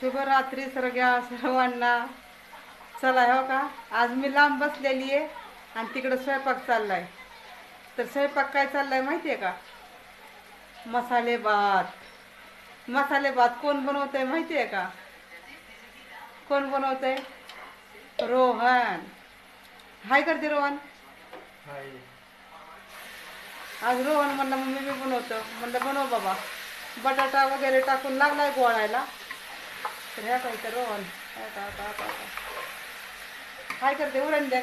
शुभरात्री सगळ्या सर्वांना. चला हो का? आज मी लांब बसलेली आहे आणि तिकडं स्वयंपाक चाललाय. तर स्वयंपाक काय चाललाय माहिती आहे का? मसाले भात. मसाले भात कोण बनवतंय माहिती आहे का? कोण बनवतंय? रोहन. हाय करते रोहन. आज रोहन म्हणलं मम्मी मी बनवतो. म्हणलं बनव बाबा. बटाटा वगैरे टाकून लागलाय गोळायला. तर ह्या काय तर रोहन आता काय करते उरण द्या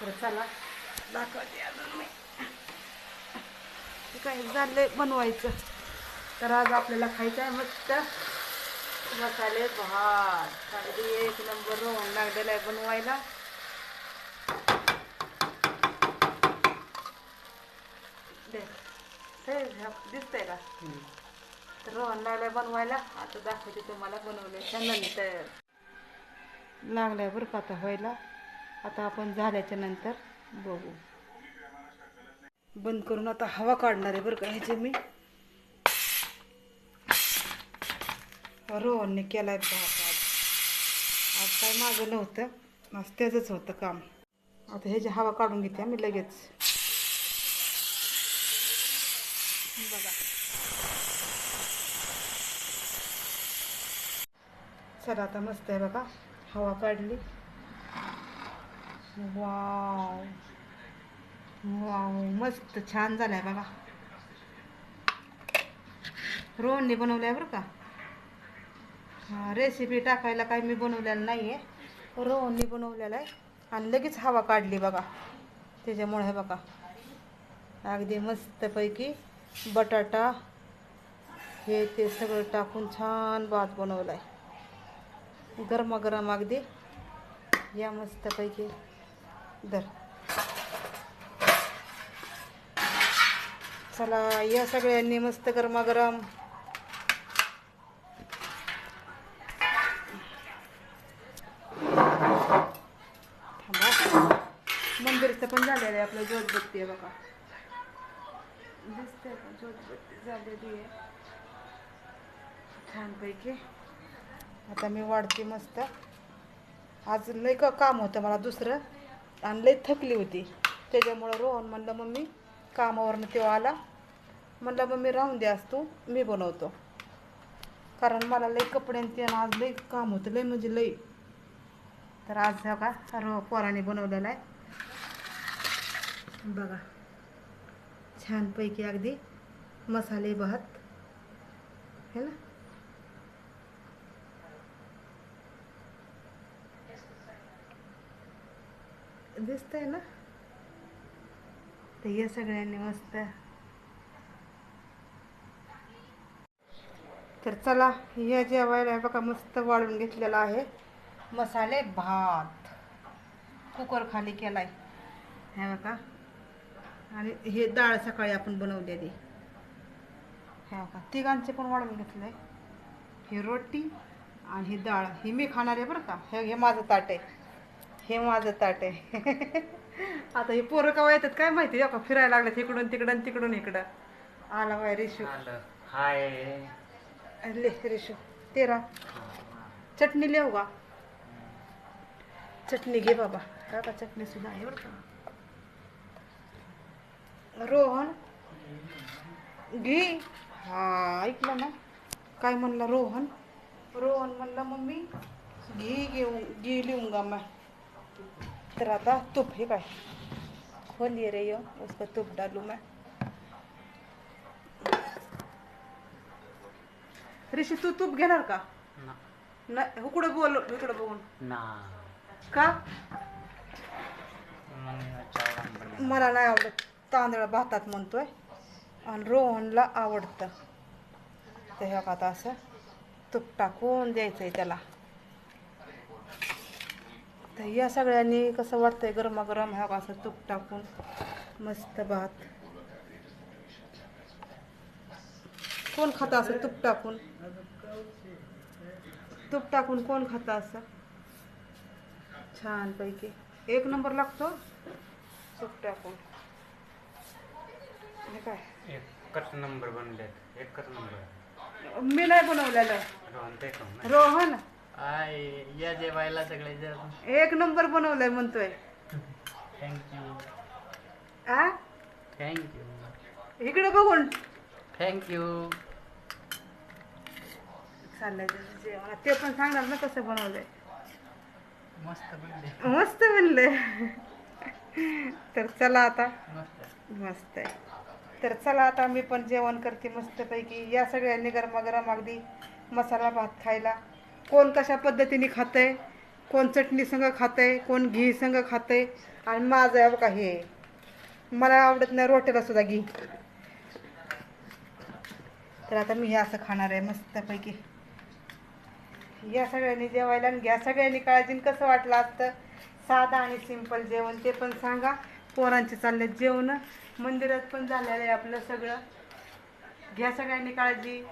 तर चला. दाखवते अजून मी. काय झालंय बनवायचं. तर आज आपल्याला खायचं आहे मस्त. मसाले भात. अगदी एक नंबर रोहन लागलेला आहे बनवायला. दे. ह्या- दिसतंय का? तर रोहन लागलाय बनवायला. आता दाखवते तुम्हाला बनवल्याच्या नंतर. लागलाय बरं का आता व्हायला. आता आपण झाल्याच्यानंतर बघू. बंद करून आता हवा काढणार आहे बरं का ह्याची मी. रोहनने केलाय भात आज. आज काय माझं नव्हतं. आज त्याचंच होतं काम. आता ह्याची हवा काढून घेते मी लगेच बघा चला आता मस्त आहे बघा हवा काढली. वाव. वाव मस्त छान झालाय बघा रोहनने आहे बरं का? रेसिपी टाकायला काही मी बनवलेलं नाही आहे रोहनने बनवलेलं आहे. आणि लगेच हवा काढली बघा. त्याच्यामुळे हे बघा. अगदी मस्तपैकी बटाटा हे ते सगळं टाकून छान भात बनवला आहे गरमागरम अगदी. या मस्तपैकी. दर चला या सगळ्यांनी मस्त गरमागरम. मंदिरचं पण झालेलं आहे आपलं ज्योतबत्ती आहे बघा. दिसते का? झालेली आहे. छानपैकी. आता मी वाढते मस्त. आज लय का काम होतं मला दुसरं. आणि लय थकली होती. त्याच्यामुळं रोहन म्हणलं मम्मी कामावरनं तेव्हा आला. म्हणलं मम्मी राहून द्या आज तू. मी बनवतो. कारण मला लई कपड्यांचे आज लई काम होतं लई म्हणजे लई तर आज बघा का सर्व पोराने बनवलेला आहे. बघा. छानपैकी अगदी मसाले भात. है ना? दिसतंय ना? तर या सगळ्यांनी मस्त. तर चला हे जेवायला बघा मस्त वाळून घेतलेला आहे. मसाले भात. कुकर खाली केलाय. हे बघा. आणि हे डाळ सकाळी आपण बनवलेली. हे बघा तिघांचे पण वाळून घेतलंय. ही रोटी आणि ही डाळ. ही मी खाणार आहे बरं का? हे हे माझं ताट आहे. हे माझं ताट आहे. आता हे पोरं केव्हा येतात काय माहिती? का फिरायला लागलेत इकडून तिकडं आणि तिकडून इकडं. आला बाय रिशू. हाय. ले रिशू. तेरा चटणी लिहू का? चटणी घे बाबा. हा का चटणी सुद्धा आहे बरं का? रोहन घे. हा ऐकलं ना? काय म्हणला रोहन? रोहन म्हणला मम्मी घी घेऊन घी लिहून गा मैं तर आता तूप हे काय खोलिए रे यो उसको तूप डालू मैं. ऋषी तू तूप घेणार का? ना. नाही इकडे बोल इकडे बघून? ना. का? मला नाही आवडत तांदळ भातात म्हणतोय. आणि रोहनला आवडतं. तर हे का आता असं तूप टाकून द्यायचं आहे त्याला. तर या सगळ्यांनी कसं वाटतंय गरमागरम का असं तूप टाकून मस्त भात. कोण खातं असं तूप टाकून? तूप टाकून कोण खातं असं? छानपैकी. एक नंबर लागतो? तूप टाकून. हे काय? एकच नंबर बनले एकच नंबर. मी नाही बनवलेलं. रोहन? हाय या जेवायला सगळे जण. एक नंबर बनवलंय म्हणतोय. थँक्यू आ? थँक्यू इकडे बघून. थँक्यू चाललंय त्याचं जेवण ते पण सांगणार ना कसं बनवलंय. मस्त बनले. मस्त बनले. तर चला आता. मस्त. मस्त आहे. तर चला आता मी पण जेवण करते मस्तपैकी. या सगळ्यांनी गरमागरम अगदी मसाला भात खायला. कोण कशा पद्धतीने खातंय कोण चटणी संग खातंय कोण घी संग खातंय आणि माझं आहे बघा हे. मला आवडत नाही रोट्याला सुद्धा घी. तर आता मी हे असं खाणार आहे मस्तपैकी. या सगळ्यांनी जेवायला आणि घ्या सगळ्यांनी काळजी आणि कसं वाटलं असतं? साधा आणि सिंपल जेवण ते पण सांगा. पोरांचे चालले जेवण. मंदिरात पण झालेलं आहे आपलं सगळं. घ्या सगळ्यांनी काळजी.